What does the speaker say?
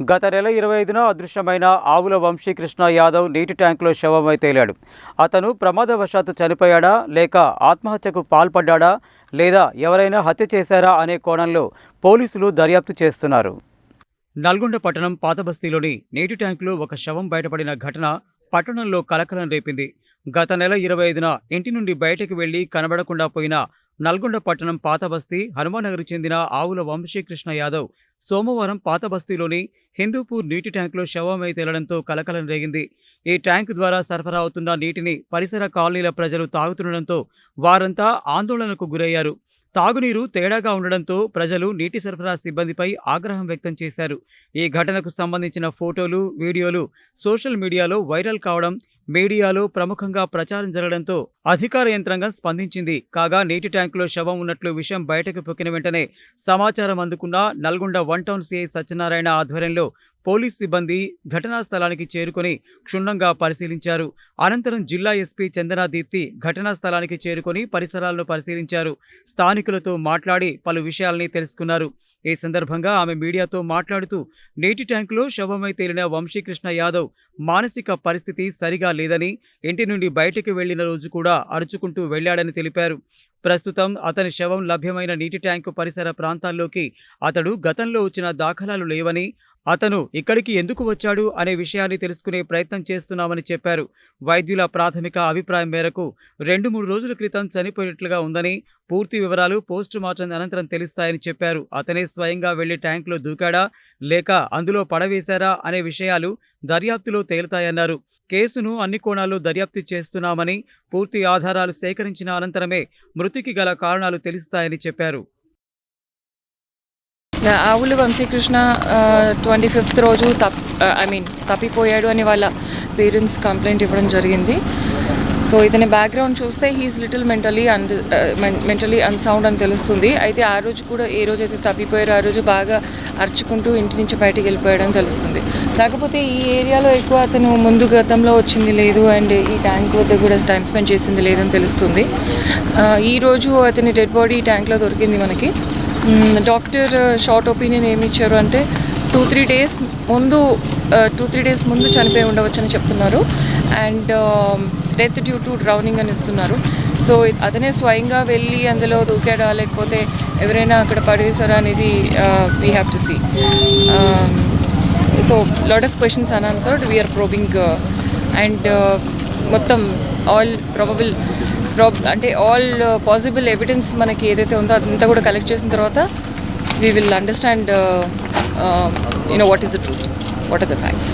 గత నెల ఇరవై ఐదున అదృశ్యమైన ఆవుల వంశీకృష్ణ యాదవ్ నీటి ట్యాంకులో శవమై తేలాడు. అతను ప్రమాదవశాత్తు చనిపోయాడా లేక ఆత్మహత్యకు పాల్పడ్డాడా లేదా ఎవరైనా హత్య చేశారా అనే కోణంలో పోలీసులు దర్యాప్తు చేస్తున్నారు. నల్గొండ పట్టణం పాతబస్తీలోని నీటి ట్యాంకులో ఒక శవం బయటపడిన ఘటన పట్టణంలో కలకలం రేపింది. గత నెల ఇరవై ఐదున ఇంటి నుండి బయటకు వెళ్ళి కనబడకుండా పోయిన నల్గొండ పట్టణం పాతబస్తీ హనుమానగర్ చెందిన ఆవుల వంశీకృష్ణ యాదవ్ సోమవారం పాతబస్తీలోని హిందూపూర్ నీటి ట్యాంకులో శవమై తేలడంతో కలకలం రేగింది. ఈ ట్యాంకు ద్వారా సరఫరా అవుతున్న నీటిని పరిసర కాలనీల ప్రజలు తాగుతుండడంతో వారంతా ఆందోళనకు గురయ్యారు. తాగునీరు తేడాగా ఉండడంతో ప్రజలు నీటి సరఫరా సిబ్బందిపై ఆగ్రహం వ్యక్తం చేశారు. ఈ ఘటనకు సంబంధించిన ఫోటోలు వీడియోలు సోషల్ మీడియాలో వైరల్ కావడం మీడియాలో ప్రముఖంగా ప్రచారం జరగడంతో అధికార యంత్రాంగం స్పందించింది. కాగా నీటి ట్యాంకులో శవం ఉన్నట్లు విషయం బయటకు పొక్కిన వెంటనే సమాచారం అందుకున్న Nalgonda one town CI Satyanarayana ఆధ్వర్యంలో పోలీస్ సిబ్బంది ఘటనా స్థలానికి చేరుకొని క్షుణ్ణంగా పరిశీలించారు. అనంతరం జిల్లా ఎస్పీ చందనా దీప్తి ఘటనా స్థలానికి చేరుకొని పరిసరాలను పరిశీలించారు. స్థానికులతో మాట్లాడి పలు విషయాల్ని తెలుసుకున్నారు. ఈ సందర్భంగా ఆమె మీడియాతో మాట్లాడుతూ నీటి ట్యాంకులో శవమై తేలిన వంశీకృష్ణ యాదవ్ మానసిక పరిస్థితి సరిగా లేదని ఇంటి నుండి బయటికి వెళ్ళిన రోజు కూడా అరుచుకుంటూ వెళ్ళాడని తెలిపారు. ప్రస్తుతం అతని శవం లభ్యమైన నీటి ట్యాంకు పరిసర ప్రాంతాల్లోకి అతడు గతంలో వచ్చిన దాఖలాలు లేవని అతను ఇక్కడికి ఎందుకు వచ్చాడు అనే విషయాన్ని తెలుసుకునే ప్రయత్నం చేస్తున్నామని చెప్పారు. వైద్యుల ప్రాథమిక అభిప్రాయం మేరకు రెండు మూడు రోజుల క్రితం చనిపోయినట్లుగా ఉందని పూర్తి వివరాలు పోస్టు మార్టం అనంతరం తెలుస్తాయని చెప్పారు. అతనే స్వయంగా వెళ్ళి ట్యాంకులో దూకాడా లేక అందులో పడవేశారా అనే విషయాలు దర్యాప్తులో తేలుతాయన్నారు. కేసును అన్ని కోణాల్లో దర్యాప్తు చేస్తున్నామని పూర్తి ఆధారాలు సేకరించిన అనంతరమే మృతికి గల కారణాలు తెలుస్తాయని చెప్పారు. ఆవులు వంశీకృష్ణ ట్వంటీ ఫిఫ్త్ రోజు తప్ ఐ మీన్ తప్పిపోయాడు అని వాళ్ళ పేరెంట్స్ కంప్లైంట్ ఇవ్వడం జరిగింది. సో ఇతని బ్యాక్గ్రౌండ్ చూస్తే he's little mentally un mentally unsound అని తెలుస్తుంది. అయితే ఆ రోజు కూడా ఏ రోజు అయితే తప్పిపోయారో ఆ రోజు బాగా అరుచుకుంటూ ఇంటి నుంచి బయటికి వెళ్ళిపోయాడని తెలుస్తుంది. కాకపోతే ఈ ఏరియాలో ఎక్కువ అతను ముందు గతంలో వచ్చింది లేదు అండ్ ఈ ట్యాంక్ వద్ద కూడా టైం స్పెండ్ చేసింది లేదని తెలుస్తుంది. ఈరోజు ఈ రోజు అతని డెడ్ బాడీ ట్యాంక్లో దొరికింది మనకి. డాక్టర్ షార్ట్ ఒపీనియన్ ఏమి ఇచ్చారు అంటే టూ త్రీ డేస్ ముందు టూ త్రీ డేస్ ముందు చనిపోయి ఉండవచ్చు అని చెప్తున్నారు. And death due to drowning అని ఇస్తున్నారు. సో అతనే స్వయంగా వెళ్ళి అందులో దూకాడా? లేకపోతే ఎవరైనా అక్కడ పడేసారా అనేది we have to see so lot of questions unanswered we are probing and మొత్తం ఆల్ ప్రాబబుల్ ప్రాబ్ అంటే ఆల్ పాసిబుల్ ఎవిడెన్స్ మనకి ఏదైతే ఉందో అదంతా కూడా కలెక్ట్ చేసిన తర్వాత we will understand you know what is the truth what are the facts